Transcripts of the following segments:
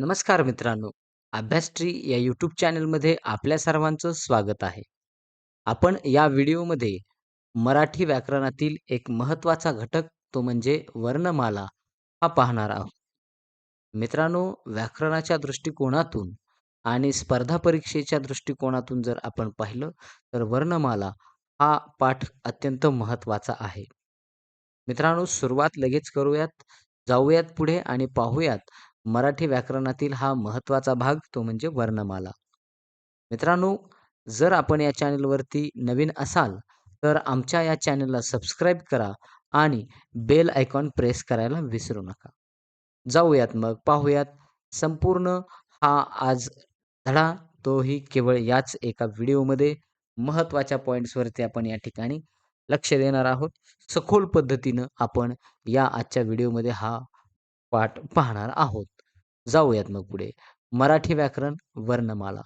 नमस्कार मित्रांनो. अभ्यासट्री या यूट्यूब चॅनलमध्ये आपल्या सर्वांचं स्वागत आहे. आपण या व्हिडिओमध्ये मराठी व्याकरणातील एक महत्त्वाचा घटक तो म्हणजे वर्णमाला हा पाहणार आहोत. मित्रांनो, व्याकरणाच्या दृष्टिकोनातून आणि स्पर्धा परीक्षेच्या दृष्टिकोनातून जर आपण पाहिलं तर वर्णमाला हा पाठ अत्यंत महत्त्वाचा आहे. मित्रांनो, सुरुवात लगेच करूयात. जाऊयात पुढे आणि पाहूयात मराठी व्याकरणातील हा महत्त्वाचा भाग तो म्हणजे वर्णमाला. मित्रांनो, जर आपण या चॅनलवरती नवीन असाल तर आमच्या या चॅनलला सबस्क्राईब करा आणि बेल आयकॉन प्रेस करायला विसरू नका. जाऊयात मग पाहूयात संपूर्ण हा आज धडा तोही केवळ याच एका व्हिडिओमध्ये महत्त्वाच्या पॉईंट्सवरती आपण या ठिकाणी लक्ष देणार आहोत. सखोल पद्धतीनं आपण या आजच्या व्हिडिओमध्ये हा पाठ पाहणार आहोत. जाऊयात मग पुढे. मराठी व्याकरण वर्णमाला.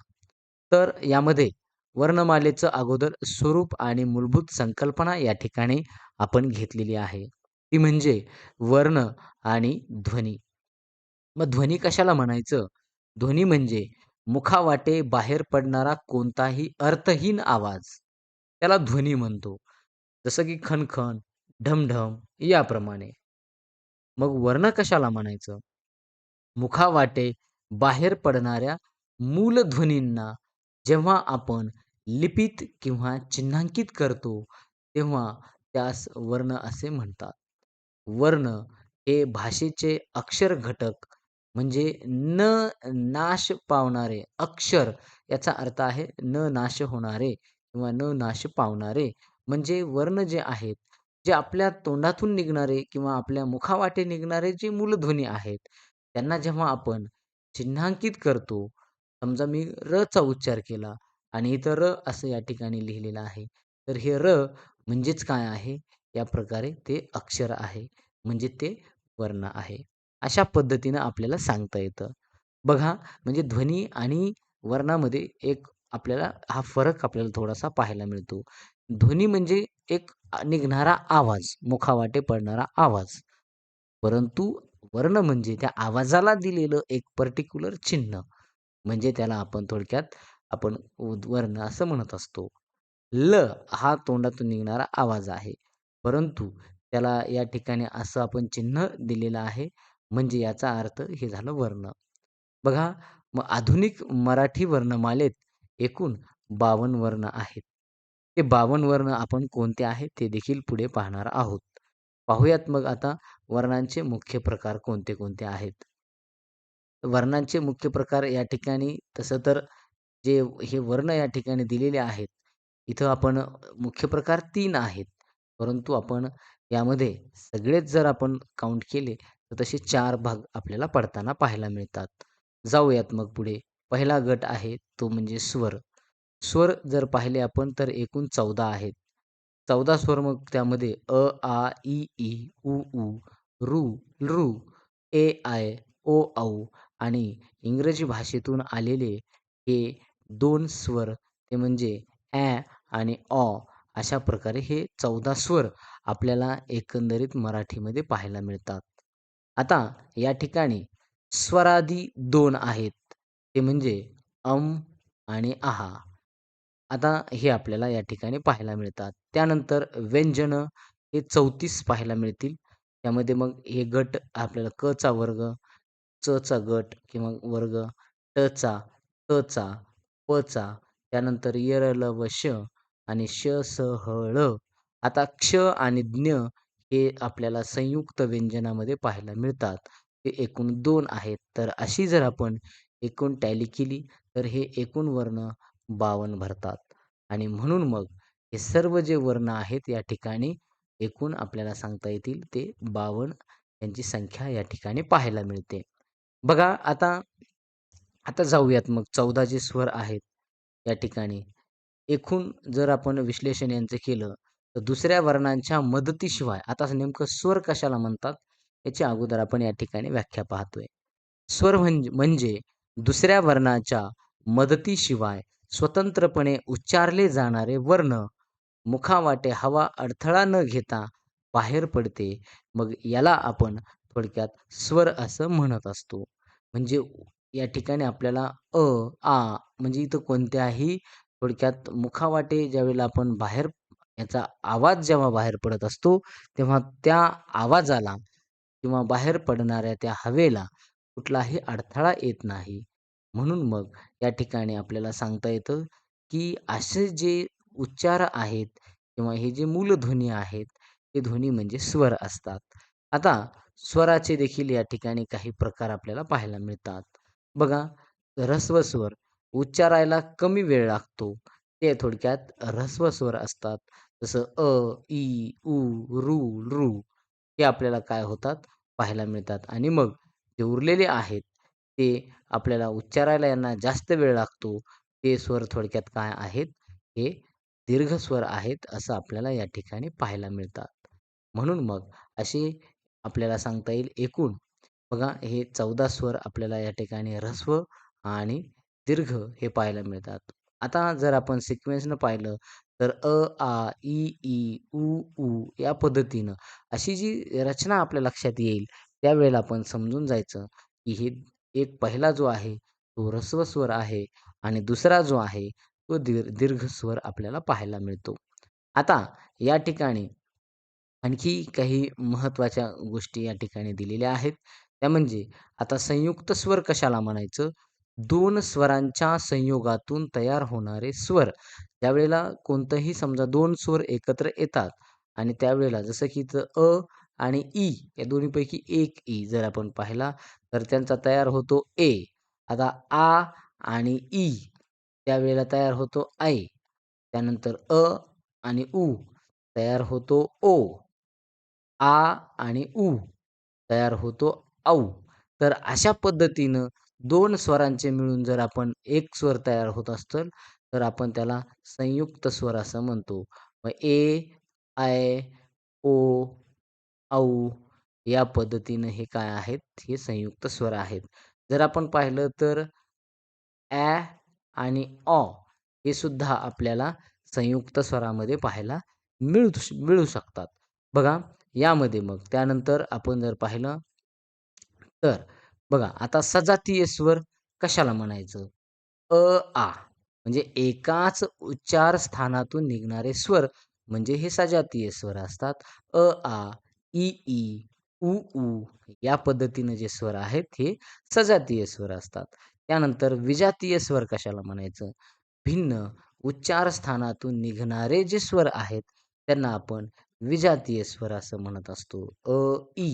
तर यामध्ये वर्णमालेचं अगोदर स्वरूप आणि मूलभूत संकल्पना या ठिकाणी आपण घेतलेली आहे. ती म्हणजे वर्ण आणि ध्वनी. मग ध्वनी कशाला म्हणायचं? ध्वनी म्हणजे मुखावाटे बाहेर पडणारा कोणताही अर्थहीन आवाज त्याला ध्वनी म्हणतो. जसं की खणखण, ढमढम याप्रमाणे. मग वर्ण कशाला म्हणायचं? मुखावाटे बाहेर पडणाऱ्या मूलध्वनींना जेव्हा आपण लिपीत किंवा चिन्हांकित करतो तेव्हा त्यास वर्ण असे म्हणतात. वर्ण हे भाषेचे अक्षर घटक म्हणजे न नाश पावणारे अक्षर याचा अर्थ आहे न नाश होणारे किंवा न नाश पावणारे म्हणजे वर्ण जे आहेत जे आपल्या तोंडातून निघणारे किंवा आपल्या मुखावाटे निघणारे जे मूलध्वनी आहेत त्यांना जेव्हा आपण चिन्हांकित करतो समजा मी र चा उच्चार केला आणि इथं र असं या ठिकाणी लिहिलेलं आहे तर हे र म्हणजेच काय आहे? या प्रकारे ते अक्षर आहे म्हणजे ते वर्ण आहे. अशा पद्धतीनं आपल्याला सांगता येतं. बघा म्हणजे ध्वनी आणि वर्णामध्ये एक आपल्याला हा फरक आपल्याला थोडासा पाहायला मिळतो. ध्वनी म्हणजे एक निघणारा आवाज मुखावाटे पडणारा आवाज. परंतु वर्ण म्हणजे त्या आवाजाला दिलेलं एक पर्टिक्युलर चिन्ह. म्हणजे त्याला आपण थोडक्यात आपण वर्ण असं म्हणत असतो. ल हा तोंडातून निघणारा आवाज आहे. परंतु त्याला या ठिकाणी असं आपण चिन्ह दिलेलं आहे. म्हणजे याचा अर्थ हे झालं वर्ण. बघा मग आधुनिक मराठी वर्णमालेत एकूण बावन्न वर्ण आहेत. ते बावन्न वर्ण आपण कोणते आहेत ते देखील पुढे पाहणार आहोत. पाहूयात मग आता वर्णांचे मुख्य प्रकार कोणते कोणते आहेत? वर्णांचे मुख्य प्रकार या ठिकाणी तसं तर जे हे वर्ण या ठिकाणी दिलेले आहेत इथं आपण मुख्य प्रकार तीन आहेत. परंतु आपण यामध्ये सगळेच जर आपण काउंट केले तर तसे चार भाग आपल्याला पडताना पाहायला मिळतात. जाऊयात मग पुढे. पहिला गट आहे तो म्हणजे स्वर. स्वर जर पाहिले आपण तर एकूण चौदा आहेत. चौदा स्वर मग त्यामध्ये अ आ इ ई उ ऊ रू ऋ ए आय ओ औ आणि इंग्रजी भाषेतून आलेले हे दोन स्वर ते म्हणजे ॲ आणि ऑ अशा प्रकारे हे चौदा स्वर आपल्याला एकंदरीत मराठीमध्ये पाहायला मिळतात. आता या ठिकाणी स्वरादी दोन आहेत. ते म्हणजे अम आणि आहा. आता हे आपल्याला या ठिकाणी पाहायला मिळतात. त्यानंतर व्यंजनं हे चौतीस पाहायला मिळतील. त्यामध्ये मग हे गट आपल्याला क चा वर्ग च चा गट किंवा वर्ग ट चा त चा प चा त्यानंतर य ल व श आणि श स ह ळ. आता क्ष आणि ज्ञ हे आपल्याला संयुक्त व्यंजनामध्ये पाहायला मिळतात. हे एकूण दोन आहेत. तर अशी जर आपण एकूण टॅली केली तर हे एकूण वर्ण बावन्न भरतात. आणि म्हणून मग हे सर्व जे वर्ण आहेत या ठिकाणी एकूण आपल्याला सांगता येतील ते बावन्न यांची संख्या या ठिकाणी पाहायला मिळते. बघा आता आता जाऊयात मग चौदा जे स्वर आहेत या ठिकाणी. एकूण जर आपण विश्लेषण यांचं केलं तर दुसऱ्या वर्णांच्या मदतीशिवाय आता नेमकं स्वर कशाला म्हणतात याची अगोदर आपण या ठिकाणी व्याख्या पाहतोय. स्वर म्हणजे म्हणजे दुसऱ्या वर्णाच्या मदतीशिवाय स्वतंत्रपणे उच्चारले जाणारे वर्ण मुखावाटे हवा अडथळा न घेता बाहेर पडते मग याला आपण थोडक्यात स्वर असं म्हणत असतो म्हणजे या ठिकाणी आपल्याला अ, आ म्हणजे इथं कोणत्याही थोडक्यात मुखावाटे ज्यावेळेला आपण बाहेर याचा आवाज जेव्हा बाहेर पडत असतो, तेव्हा त्या आवाजाला किंवा बाहेर पडणाऱ्या त्या हवेला कुठलाही अडथळा येत नाही. म्हणून मग त्या ठिकाणी आपल्याला सांगता येतं, की असे जे उच्चार आहेत किंवा हे जे मूलध्वनी आहेत, हे ध्वनी म्हणजे स्वर असतात. आता स्वराचे देखील या ठिकाणी काही प्रकार आपल्याला पाहायला मिळतात. बघा, ऱ्हस्व स्वर उच्चारायला कमी वेळ लागतो. ते थोडक्यात ऱ्हस्व स्वर असतात. जसं अ, ई, उ, ऋ, रु हे आपल्याला काय होतात पाहायला मिळतात आणि मग जे उरलेले आहेत, ते आपल्याला उच्चारायला यांना जास्त वेळ लागतो. ते स्वर थोडक्यात काय आहेत, हे दीर्घ स्वर आहेत, असं आपल्याला या ठिकाणी पाहायला मिळतात. म्हणून मग असे आपल्याला सांगता येईल एकूण बघा हे 14 स्वर आपल्याला या ठिकाणी ऱ्हस्व आणि दीर्घ हे पाहायला मिळतात. आता जर आपण सिक्वेन्सनं पाहिलं तर अ, आ, ई ई, उ, ऊ या पद्धतीनं अशी जी रचना आपल्या लक्षात येईल, त्यावेळेला आपण समजून जायचं, की हे एक पहिला जो आहे, तो ऱ्हस्व स्वर आहे आणि दुसरा जो आहे, तो दीर् दीर्घ स्वर आपल्याला पाहायला मिळतो. आता या ठिकाणी आणखी काही महत्त्वाच्या गोष्टी या ठिकाणी दिलेल्या आहेत. त्या म्हणजे आता संयुक्त स्वर कशाला म्हणायचं? दोन स्वरांच्या संयोगातून तयार होणारे स्वर. त्यावेळेला कोणतंही समजा दोन स्वर एकत्र येतात आणि त्यावेळेला जसं की इथं अ आणि ई या दोन्हीपैकी एक ई जर आपण पाहिला, तर त्यांचा तयार होतो ए. आता आ आणि ई त्यावेळेला तयार होतो ऐ. त्यानंतर अ आणि उ तयार होतो ओ. आ आणि उ तयार होतो औ. तर अशा पद्धतीनं दोन स्वरांचे मिळून जर आपण एक स्वर तयार होत असतं तर आपण त्याला संयुक्त स्वर असं म्हणतो. मग ए, आय ओ, औ या पद्धतीनं हे काय आहेत, हे संयुक्त स्वर आहेत. जर आपण पाहिलं तर ॲ आणि ऑ हे सुद्धा आपल्याला संयुक्त स्वरामध्ये पाहायला मिळू मिळू शकतात. बघा यामध्ये मग त्यानंतर आपण जर पाहिलं तर बघा आता सजातीय स्वर कशाला म्हणायचं? अ, आ म्हणजे एकाच उच्चार स्थानातून निघणारे स्वर म्हणजे हे सजातीय स्वर असतात. अ, आ, इ, ई, उ, ऊ या पद्धतीने जे स्वर आहेत हे सजातीय स्वर असतात. त्यानंतर विजातीय स्वर कशाला म्हणायचं? भिन्न उच्चार स्थानातून निघणारे जे स्वर आहेत त्यांना आपण विजातीय स्वर असं म्हणत असतो. अ, ई,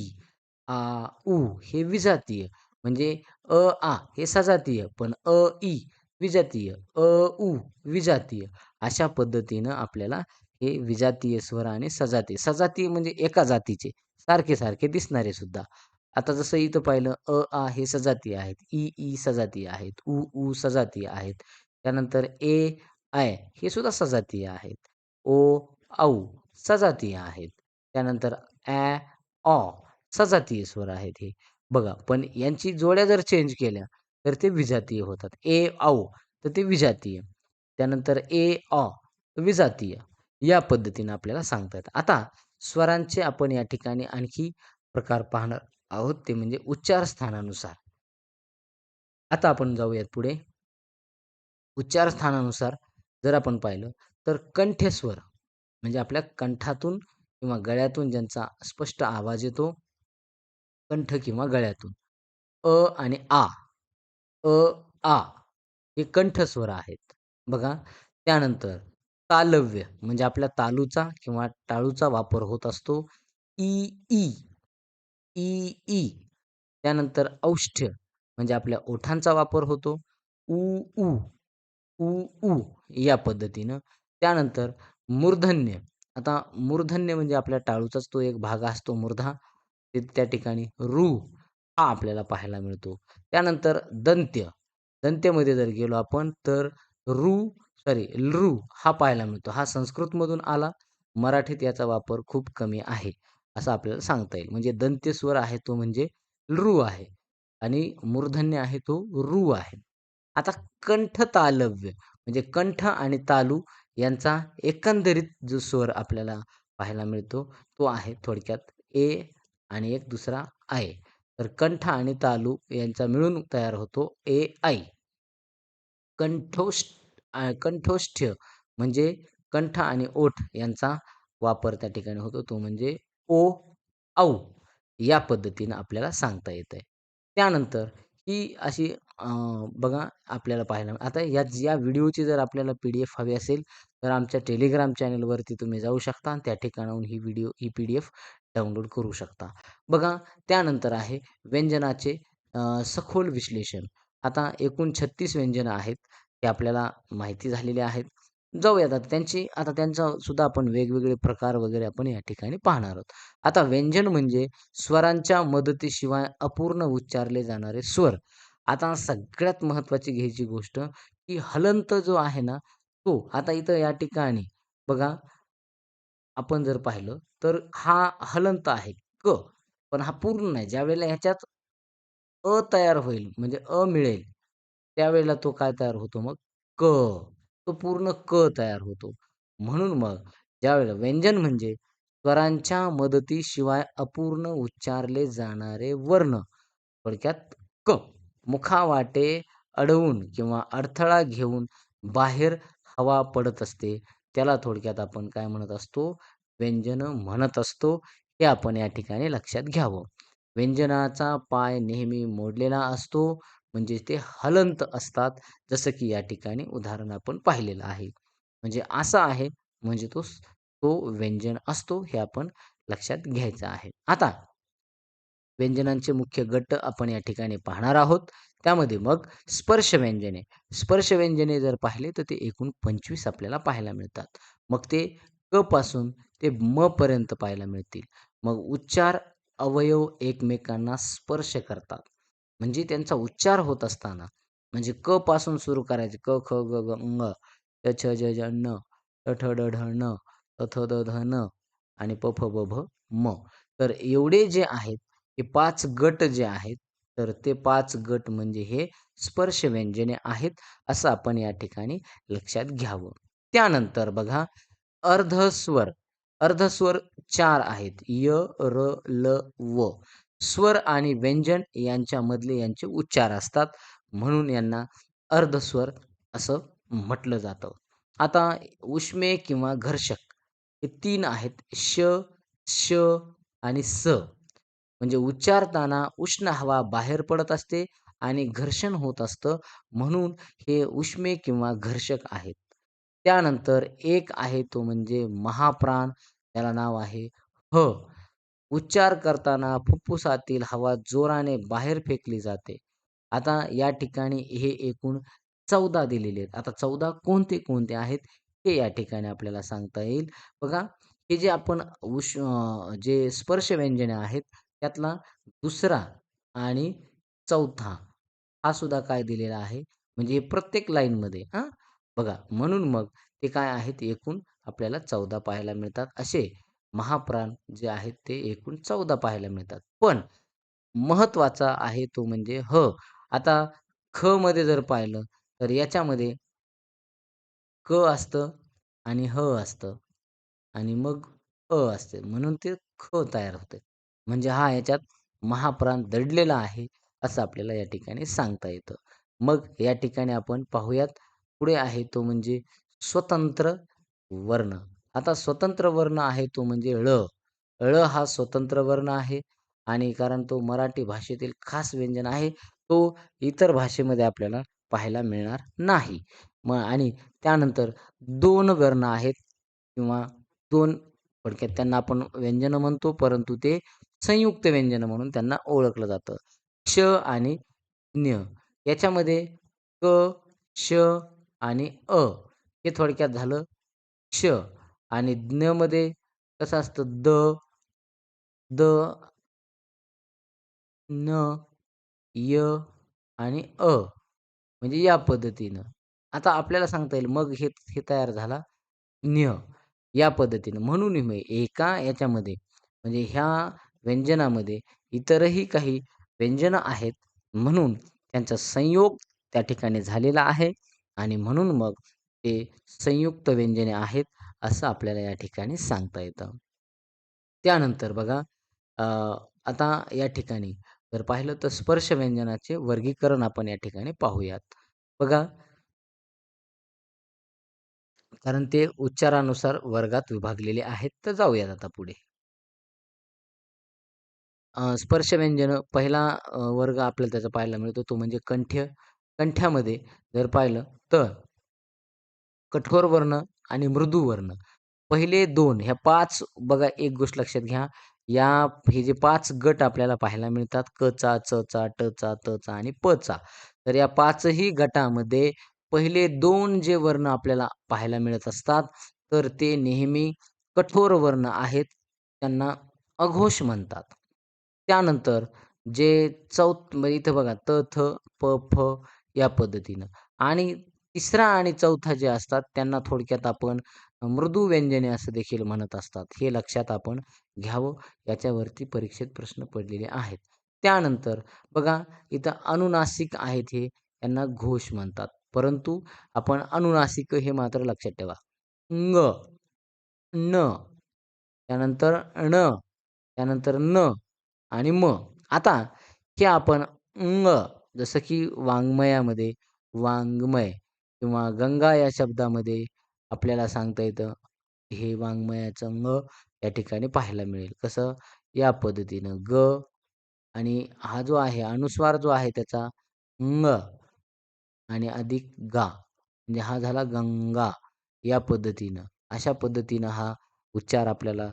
आ, उ हे विजातीय म्हणजे अ, आ हे सजातीय पण अ, ई विजातीय, अ, उ विजातीय अशा पद्धतीनं आपल्याला हे विजातीय स्वर आणि सजातीय. सजातीय म्हणजे एका जातीचे, सारखे-सारखे दिसणारे सुद्धा. आता जसं इथं पाहिलं अ, आ हे सजातीय आहेत. ई, ई सजातीय आहेत. उ, ऊ सजातीय आहेत. त्यानंतर ए, आय हे सुद्धा सजातीय आहेत. ओ, औ सजातीय आहेत. त्यानंतर ॲ, ऑ सजातीय स्वर आहेत हे. बघा, पण यांची जोड्या जर चेंज केल्या, तर ते विजातीय होतात. ए, औ तर ते विजातीय. त्यानंतर ए, ऑ विजातीय. या पद्धतीनं आपल्याला सांगता येतं. आता स्वरांचे आपण या ठिकाणी आणखी प्रकार पाहणार आहोत, ते म्हणजे उच्चार स्थानानुसार. आता आपण जाऊयात पुढे. उच्चार स्थानानुसार जर आपण पाहिलं, तर कंठस्वर म्हणजे आपल्या कंठातून किंवा गळ्यातून ज्यांचा स्पष्ट आवाज येतो, कंठ किंवा गळ्यातून. अ आणि आ, अ, आ हे कंठस्वर आहेत. बघा, त्यानंतर तालव्य म्हणजे आपल्या तालूचा किंवा टाळूचा वापर होत असतो. इ, ई, ई, ई. त्यानंतर औष्ठ्य म्हणजे आपल्या ओठांचा वापर होतो. उ, ऊ, उ, ऊ या पद्धतीनं. त्यानंतर मूर्धन्य. आता मूर्धन्य म्हणजे आपल्या टाळूचाच तो एक भाग असतो मूर्धा. ते त्या ठिकाणी रू हा आपल्याला पाहायला मिळतो. त्यानंतर दंत्य. दंत्यमध्ये जर गेलो आपण तर रू सॉरी लृ हा पाहायला मिळतो. हा संस्कृतमधून आला. मराठीत याचा वापर खूप कमी आहे, असं आपल्याला सांगता येईल. म्हणजे दंत्यस्वर आहे तो म्हणजे लृ आहे आणि मूर्धन्य आहे तो रू आहे. आता कंठ तालव्य म्हणजे कंठ आणि तालू यांचा एकंदरीत जो स्वर आपल्याला पाहायला मिळतो, तो आहे थोडक्यात ए आणि एक दुसरा आय. तर कंठ आणि तालू यांचा मिळून तयार होतो ए आय कंठोष्ठ कंठोष्ठ्य म्हणजे कंठ आणि ओठ यांचा वापर त्या ठिकाणी होतो तो म्हणजे ओ औ या पद्धतीनं आपल्याला सांगता येतंय. त्यानंतर ही अशी बघा आपल्याला पाहायला आता या या व्हिडिओची जर आपल्याला पी-डी-एफ हवी असेल, तर आमच्या टेलिग्राम चॅनलवरती तुम्ही जाऊ शकता आणि त्या ठिकाणाहून ही व्हिडिओ ही पी-डी-एफ डाउनलोड करू शकता. बघा त्यानंतर आहे व्यंजनाचे सखोल विश्लेषण. आता एकूण 36 व्यंजनं आहेत. हे आपल्याला माहिती झालेले आहेत. जाऊयात आता त्यांची आता त्यांचा सुद्धा आपण वेगवेगळे प्रकार वगैरे आपण या ठिकाणी पाहणार आहोत. आता व्यंजन म्हणजे स्वरांच्या मदतीशिवाय अपूर्ण उच्चारले जाणारे स्वर. आता सगळ्यात महत्वाची घ्यायची गोष्ट, की हलंत जो आहे ना, तो आता इथं या ठिकाणी बघा आपण जर पाहिलं, तर हा हलंत आहे क. पण हा पूर्ण नाही. ज्यावेळेला ह्याच्यात अ तयार होईल म्हणजे अ मिळेल, त्यावेळेला तो काय तयार होतो मग क. तो पूर्ण क तयार होतो. म्हणून मग ज्यावेळेला व्यंजन म्हणजे स्वरांच्या मदतीशिवाय अपूर्ण उच्चारले जाणारे वर्ण. थोडक्यात क. मुखावाटे अडवून किंवा अडथळा घेऊन बाहेर हवा पडत असते. त्याला थोडक्यात आपण काय म्हणत असतो? व्यंजन म्हणत असतो. हे आपण या ठिकाणी लक्षात घ्यावं. व्यंजनाचा पाय नेहमी मोडलेला असतो. म्हणजे ते हलंत असतात. जसं की या ठिकाणी उदाहरण आपण पाहिलेलं आहे. म्हणजे असं आहे म्हणजे तो तो व्यंजन असतो हे आपण लक्षात घ्यायचं आहे. आता व्यंजनांचे मुख्य गट आपण या ठिकाणी पाहणार आहोत. त्यामध्ये मग स्पर्श व्यंजने. स्पर्श व्यंजने जर पाहिले तर ते एकूण 25 आपल्याला पाहायला मिळतात. मग ते क पासून ते म पर्यंत पाहायला मिळतील. मग उच्चार अवयव एकमेकांना स्पर्श करतात. म्हणजे त्यांचा उच्चार होत असताना म्हणजे क पासून सुरू करायचे क, ख, ग, ग ङ, छ, ज, झ, ण, ट, ठ, ड, ढ, ण, थ, द, ध, न आणि प, फ, ब, भ, म. तर एवढे जे आहेत हे पाच गट जे आहेत, तर ते पाच गट म्हणजे हे स्पर्श व्यंजने आहेत, असं आपण या ठिकाणी लक्षात घ्यावं. त्यानंतर बघा अर्धस्वर. अर्धस्वर चार आहेत. य, र, ल, व. स्वर आणि व्यंजन यांच्यामधले यांचे उच्चार असतात. म्हणून यांना अर्धस्वर असं म्हटलं जातं. आता उष्मे किंवा घर्षक हे तीन आहेत. श, श आणि स. म्हणजे उच्चारताना उष्ण हवा बाहेर पडत असते आणि घर्षण होत असतं. म्हणून हे उष्मे किंवा घर्षक आहेत. त्यानंतर एक आहे तो म्हणजे महाप्राण. त्याला नाव आहे ह. उच्चार करताना फुफ्फुसातील हवा जोराने बाहेर फेकली जाते. आता या ठिकाणी हे एकूण 14 दिलेले आहेत. आता 14 कोणते कोणते आहेत हे या ठिकाणी आपल्याला सांगता येईल. बघा हे जे आपण उश जे स्पर्श व्यंजने आहेत त्यातला दुसरा आणि चौथा हा सुद्धा काय दिलेला आहे म्हणजे प्रत्येक लाईनमध्ये हां. बघा म्हणून मग ते काय आहेत एकूण आपल्याला 14 पाहायला मिळतात. असे महाप्राण जे आहेत ते एकूण 14 पाहायला मिळतात. पण महत्त्वाचा आहे तो म्हणजे ह. आता ख मध्ये जर पाहिलं तर याच्यामध्ये क असतं आणि ह असतं आणि मग अ असते. म्हणून ते ख तयार होते. म्हणजे हा याच्यात महाप्राण दडलेला आहे, असं आपल्याला या ठिकाणी सांगता येतं. मग या ठिकाणी आपण पाहूयात पुढे आहे तो म्हणजे स्वतंत्र वर्ण. आता स्वतंत्र वर्ण आहे तो म्हणजे ळ. ळ हा स्वतंत्र वर्ण आहे आणि कारण तो मराठी भाषेतील खास व्यंजन आहे. तो इतर भाषेमध्ये आपल्याला पाहायला मिळणार नाही. मग आणि त्यानंतर दोन वर्ण आहेत किंवा दोन थोडक्यात त्यांना आपण व्यंजनं म्हणतो, परंतु ते संयुक्त व्यंजनं म्हणून त्यांना ओळखलं जातं. क्ष आणि ज्ञ. याच्यामध्ये क, श आणि अ हे थोडक्यात झालं क्ष आणि ज्ञमध्ये कसं असतं द, द, न, य आणि अ. म्हणजे या पद्धतीनं. आता आपल्याला सांगता येईल मग हे हे तयार झाला ज्ञ या पद्धतीनं. म्हणून एका याच्यामध्ये म्हणजे ह्या व्यंजनामध्ये इतरही काही व्यंजनं आहेत. म्हणून त्यांचा संयोग त्या ठिकाणी झालेला आहे आणि म्हणून मग ते संयुक्त व्यंजने आहेत, असं आपल्याला या ठिकाणी सांगता येतं. त्यानंतर बघा आता या ठिकाणी जर पाहिलं तर स्पर्श व्यंजनाचे वर्गीकरण आपण या ठिकाणी पाहूयात. बघा कारण ते उच्चारानुसार वर्गात विभागलेले आहेत. तर जाऊयात आता पुढे. स्पर्श व्यंजन पहिला वर्ग आपल्याला त्याचा पाहायला मिळतो तो म्हणजे कंठ्य. कंठ्यामध्ये जर पाहिलं तर कठोर वर्ण आणि मृदू वर्ण. पहिले दोन ह्या पाच बघा एक गोष्ट लक्षात घ्या. या हे जे पाच गट आपल्याला पाहायला मिळतात क चा, च चा, ट चा, त चा आणि प चा. तर या पाचही गटामध्ये पहिले दोन जे वर्ण आपल्याला पाहायला मिळत असतात, तर ते नेहमी कठोर वर्ण आहेत. त्यांना अघोष म्हणतात. त्यानंतर जे चौथ म्हणजे इथं बघा त, थ, प, फ या पद्धतीनं आणि तिसरा आणि चौथा जे असतात त्यांना थोडक्यात आपण मृदू व्यंजने असं देखील म्हणत असतात. हे लक्षात आपण घ्यावं. याच्यावरती परीक्षेत प्रश्न पडलेले आहेत. त्यानंतर बघा इथं अनुनासिक आहेत हे यांना घोष म्हणतात. परंतु आपण अनुनासिक हे मात्र लक्षात ठेवा. ङ, न, त्यानंतर ण, त्यानंतर न आणि म. आता हे आपण ङ जसं की वाङ्मयामध्ये वाङ्मय किंवा गंगा या शब्दामध्ये आपल्याला सांगता येतं. हे वाङ्मयाचं ङ या ठिकाणी पाहायला मिळेल. कसं? या पद्धतीनं ग आणि हा जो आहे अनुस्वार जो आहे त्याचा ङ आणि अधिक गा म्हणजे हा झाला गंगा या पद्धतीनं. अशा पद्धतीनं हा उच्चार आपल्याला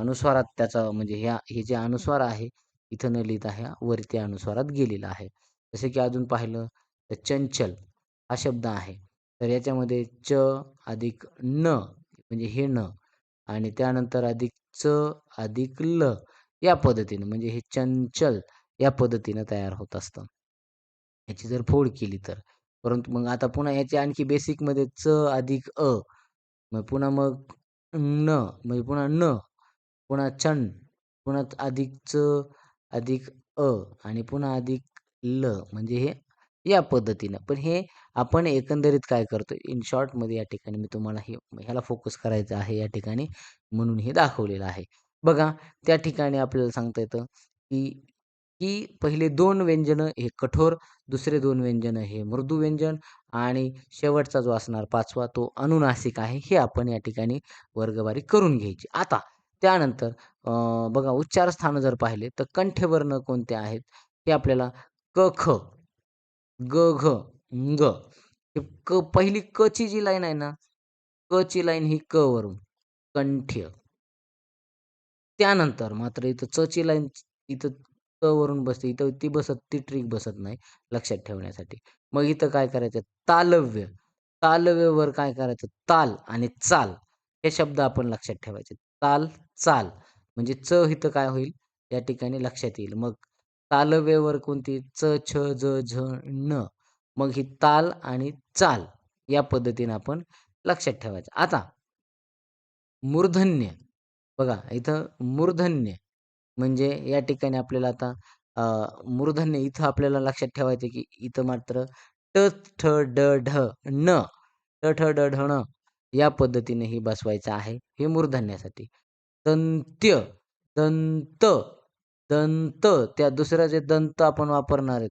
अनुस्वारात त्याचा म्हणजे ह्या हे जे अनुस्वार आहे इथं न लिहिता ह्या वरती अनुस्वारात गेलेला आहे. जसे की अजून पाहिलं तर चंचल हा शब्द आहे. तर याच्यामध्ये च अधिक न म्हणजे हे न आणि त्यानंतर अधिक च अधिक ल या पद्धतीनं म्हणजे हे चंचल या पद्धतीनं तयार होत असतं. याची जर फोड केली तर. परंतु मग आता पुन्हा याची आणखी बेसिकमध्ये च अधिक अ, मग पुन्हा मग न, म्हणजे पुन्हा न, पुन्हा चण पुन्हा अधिक च अधिक अ आणि पुन्हा अधिक ल म्हणजे हे या पद्धतीनं. पण हे आपण एकंदरीत काय करतो इन शॉर्टमध्ये या ठिकाणी मी तुम्हाला हे ह्याला फोकस करायचं आहे या ठिकाणी म्हणून हे दाखवलेलं आहे. बघा त्या ठिकाणी आपल्याला सांगता येतं की की पहिले दोन व्यंजनं हे कठोर, दुसरे दोन व्यंजनं हे मृदू व्यंजन आणि शेवटचा जो असणार पाचवा तो अनुनासिक आहे. हे आपण या ठिकाणी वर्गवारी करून घ्यायची. आता त्यानंतर बघा उच्चारस्थानं जर पाहिले तर कंठ्यवर्ण कोणते आहेत? हे आपल्याला क, ख, ग, घ, ग क पहिली क ची जी लाईन आहे ना, क ची लाईन ही क वरून कंठ्य. त्यानंतर मात्र इथं च ची लाईन इथं क वरून बसते. इथं ती बसत ती ट्रिक बसत नाही लक्षात ठेवण्यासाठी. मग इथं काय करायचं तालव्य. तालव्यवर काय करायचं ताल आणि चाल हे शब्द आपण लक्षात ठेवायचे. ताल, चाल म्हणजे च इथं काय होईल या ठिकाणी लक्षात येईल. मग तालव्यवर कोणती च, छ, ज, झ, ण. मग ही ताल आणि चाल या पद्धतीने आपण लक्षात ठेवायचं. आता मूर्धन्य बघा इथं मूर्धन्य म्हणजे या ठिकाणी आपल्याला आता मूर्धन्य इथं आपल्याला लक्षात ठेवायचं की इथं मात्र ट, ठ, ड, ढ, न ट, ठ, ड, ढ, न या पद्धतीने ही बसवायचं आहे. हे मूर्धन्यासाठी. दंत्य, दंत, दंत त्या दुसरा जे दंत आपण वापरणार आहेत.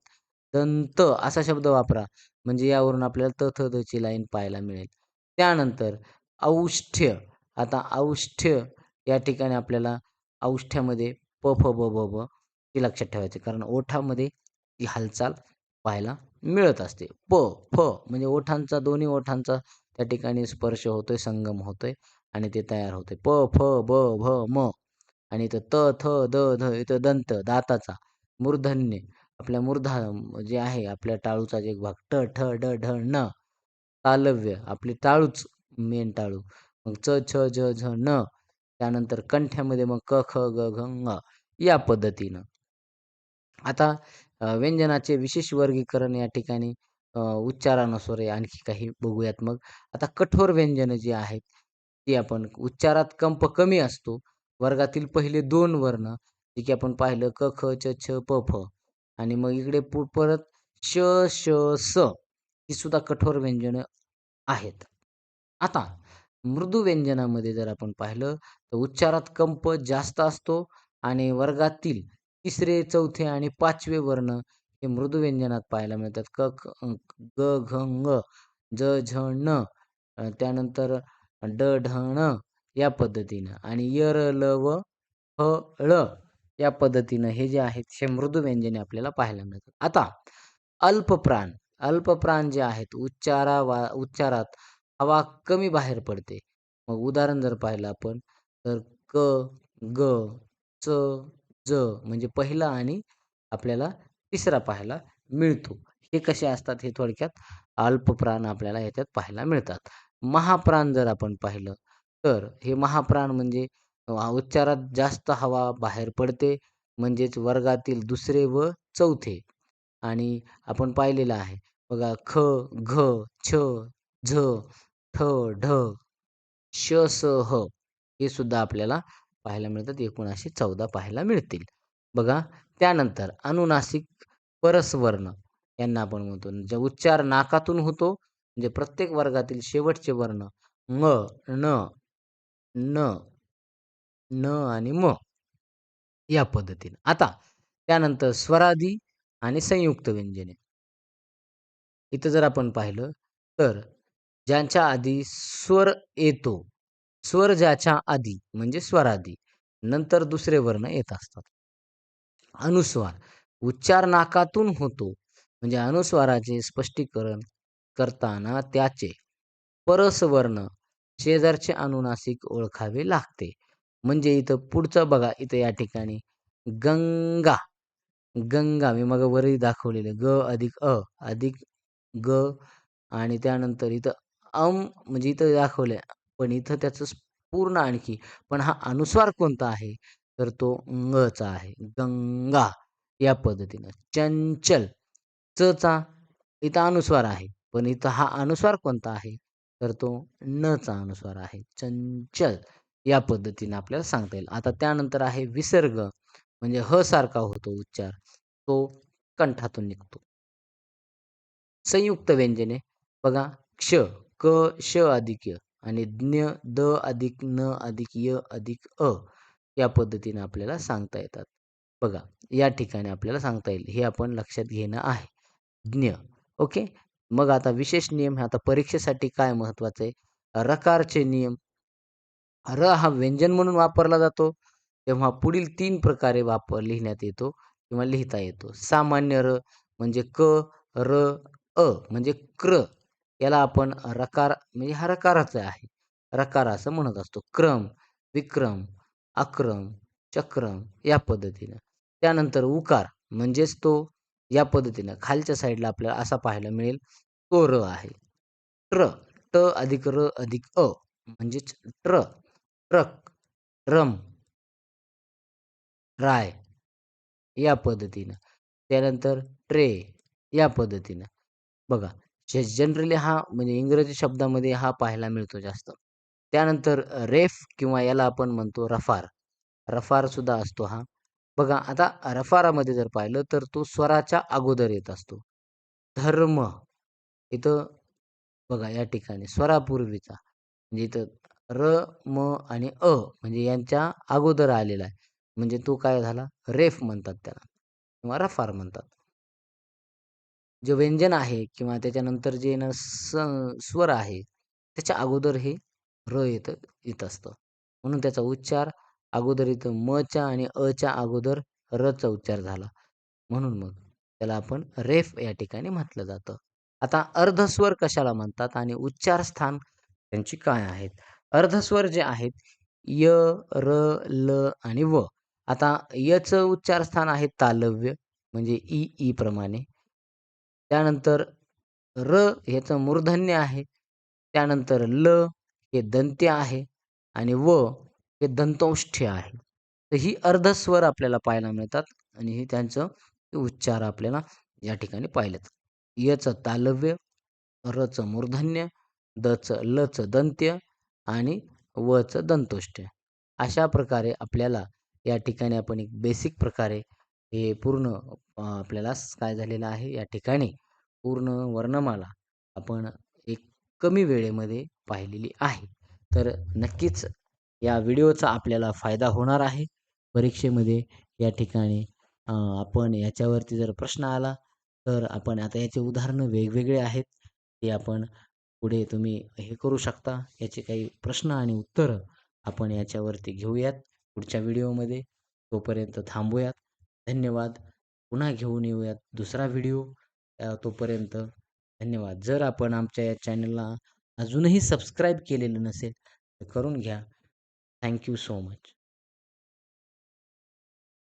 दंत असा शब्द वापरा. म्हणजे यावरून आपल्याला त, थ, ची लाईन पाहायला मिळेल. त्यानंतर औष्ठ्य. आता औष्ठ्य या ठिकाणी आपल्याला औष्ठ्यामध्ये प, फ, ब, ब, ब हे लक्षात ठेवायचे. कारण ओठामध्ये ती हालचाल पाहायला मिळत असते. प, फ म्हणजे ओठांचा दोन्ही ओठांचा त्या ठिकाणी स्पर्श होतोय, संगम होतोय आणि ते तयार होतंय. प, फ, ब, भ, म आणि इथं त, थ, द, ध इथं दंत दाताचा मूर्धन्य आपल्या मूर्धा जे आहे आपल्या टाळूचा जे एक भाग ट, ठ, ड, ढ, न तालव्य आपली टाळूच मेन टाळू. मग च, छ, झ झ, न त्यानंतर कंठ्यामध्ये मग क, ख, ग, घ, ङ या पद्धतीनं. आता व्यंजनाचे विशेष वर्गीकरण या ठिकाणी उच्चारानुसार आणखी काही बघूयात मग. आता कठोर व्यंजनं जी आहेत, ती आपण उच्चारात कंप कमी असतो. वर्गातील पहिले दोन वर्ण जे की आपण पाहिलं क, ख, च, छ, प, फ आणि मग इकडे पु परत श, श, स ही सुद्धा कठोर व्यंजनं आहेत. आता मृदू व्यंजनामध्ये जर आपण पाहिलं तर उच्चारात कंप जास्त असतो आणि वर्गातील तिसरे, चौथे आणि पाचवे वर्ण हे मृदू व्यंजनात पाहायला मिळतात. क, ख, ग, घ, ज, झ, न त्यानंतर ड, ढ, ण या पद्धतीनं आणि य, र, ल, व, ह, ळ या पद्धतीनं हे जे आहेत हे मृदू व्यंजने आपल्याला पाहायला मिळतात. आता अल्पप्राण, अल्पप्राण जे आहेत उच्चारा वा उच्चारात हवा कमी बाहेर पडते. मग उदाहरण जर पाहिलं आपण तर क, ग, च, ज म्हणजे पहिला आणि आपल्याला तिसरा पाहायला मिळतो. हे कसे असतात हे थोडक्यात अल्पप्राण आपल्याला याच्यात पाहायला मिळतात. महाप्राण जर आपण पाहिलं तर हे महाप्राण म्हणजे अ, उच्चारात जास्त हवा बाहेर पडते म्हणजेच वर्गातील दुसरे व चौथे आणि आपण पाहिलेलं आहे बघा ख, घ, छ, झ, ठ, ढ, श, स, ह हे सुद्धा आपल्याला पाहायला मिळतात. एकूण असे 14 पाहायला मिळतील. बघा त्यानंतर अनुनासिक परसवर्ण यांना आपण म्हणतो. जे उच्चार नाकातून होतो म्हणजे प्रत्येक वर्गातील शेवटचे वर्ण म ण, न, न आणि म या पद्धतीने. आता त्यानंतर स्वरादी आणि संयुक्त व्यंजने. इथं जर आपण पाहिलं तर ज्यांच्या आधी स्वर येतो. स्वर ज्याच्या आधी म्हणजे स्वरादी नंतर दुसरे वर्ण येत असतात. अनुस्वार उच्चार नाकातून होतो म्हणजे अनुस्वाराचे स्पष्टीकरण करताना त्याचे परसवर्ण शेजारचे अनुनासिक ओळखावे लागते. म्हणजे इथं पुढचं बघा इथं या ठिकाणी. गंगा, गंगा मी मग वरही दाखवलेलं. ग अधिक अ अधिक ग आणि त्यानंतर इथं अम म्हणजे इथं दाखवलंय. पण इथं त्याचं पूर्ण आणखी. पण हा अनुस्वार कोणता आहे? तर तो ङचा आहे. गंगा. या पद्धतीनं. चंचल. चचा इथं अनुस्वार आहे. पण इथं हा अनुस्वार कोणता आहे? तर तो न चा अनुस्वार आहे. चंचल या पद्धतीने आपल्याला सांगता येईल. आता त्यानंतर आहे विसर्ग म्हणजे ह सारखा होतो उच्चार तो कंठातून निघतो. संयुक्त व्यंजने बघा क्ष, क, श अधिक य आणि ज्ञ, द अधिक न अधिक य अधिक अ या पद्धतीने आपल्याला सांगता येतात. बघा या ठिकाणी आपल्याला सांगता येईल. हे आपण लक्षात घेणं आहे. ज्ञ ओके. मग आता विशेष नियम आता परीक्षेसाठी काय महत्त्वाचं आहे? रकारचे नियम. र हा व्यंजन म्हणून वापरला जातो. तेव्हा पुढील तीन प्रकारे वापर लिहिण्यात येतो किंवा लिहिता येतो. सामान्य र म्हणजे क, र, अ म्हणजे क्र याला आपण रकार म्हणजे हा रकाराचा आहे. रकार असं म्हणत असतो. क्रम, विक्रम, अक्रम, चक्रम या पद्धतीनं. त्यानंतर उकार म्हणजेच तो या पद्धतीनं खालच्या साईडला आपल्याला असा पाहायला मिळेल तो र आहे. ट्र, ट अधिक र अधिक अ म्हणजेच ट्र, ट्रक, रम, राय या पद्धतीनं. त्यानंतर ट्रे या पद्धतीनं. बघा जनरली हा म्हणजे इंग्रजी शब्दामध्ये हा पाहायला मिळतो जास्त. त्यानंतर रेफ किंवा याला आपण म्हणतो रफार. रफार सुद्धा असतो हा. बघा आता रफारामध्ये जर पाहिलं तर तो स्वराच्या अगोदर येत असतो. धर्म इथं बघा या ठिकाणी स्वरापूर्वीचा म्हणजे इथं र, म आणि अ म्हणजे यांच्या अगोदर आलेला आहे. म्हणजे तो काय झाला रेफ म्हणतात त्याला किंवा रफार म्हणतात. जे व्यंजन आहे किंवा त्याच्यानंतर जे ना स स्वर आहे त्याच्या अगोदर हे र येत येत असतं. म्हणून त्याचा उच्चार अगोदर इथं मच्या आणि अच्या अगोदर रचा उच्चार झाला. म्हणून मग त्याला आपण रेफ या ठिकाणी म्हटलं जातं. आता अर्धस्वर कशाला म्हणतात आणि उच्चार स्थान त्यांची काय आहेत? अर्धस्वर जे आहेत य, र, ल आणि व. आता यचं उच्चार स्थान आहे तालव्य म्हणजे इ, ई प्रमाणे. त्यानंतर र ह्याचं मूर्धन्य आहे. त्यानंतर ल हे दंत्य आहे आणि व हे दंतौष्ठ्य आहे. तर ही अर्धस्वर आपल्याला पाहायला मिळतात आणि हे त्यांचं उच्चार आपल्याला या ठिकाणी पाहिलेत. यचं तालव्य, रचं मूर्धन्य, दचं लचं दंत्य आणि वचं दंतोष्ठ्य. अशा प्रकारे आपल्याला या ठिकाणी आपण एक बेसिक प्रकारे हे पूर्ण आपल्याला काय झालेलं आहे या ठिकाणी पूर्ण वर्णमाला आपण एक कमी वेळेमध्ये पाहिलेली आहे. तर नक्कीच या व्हिडिओचा आपल्याला फायदा होणार आहे. परीक्षेमध्ये या ठिकाणी आपण याच्यावरती जर प्रश्न आला तर आपण आता याचे उदाहरणं वेगवेगळे आहेत. ते आपण पुढे तुम्ही हे करू शकता. याचे काही प्रश्न आणि उत्तरं आपण याच्यावरती घेऊयात पुढच्या व्हिडिओमध्ये. तोपर्यंत थांबूयात. धन्यवाद. पुन्हा घेऊन येऊयात दुसरा व्हिडिओ. तोपर्यंत धन्यवाद. जर आपण आमच्या या चॅनलला अजूनही सबस्क्राईब केलेलं नसेल तर करून घ्या. Thank you so much.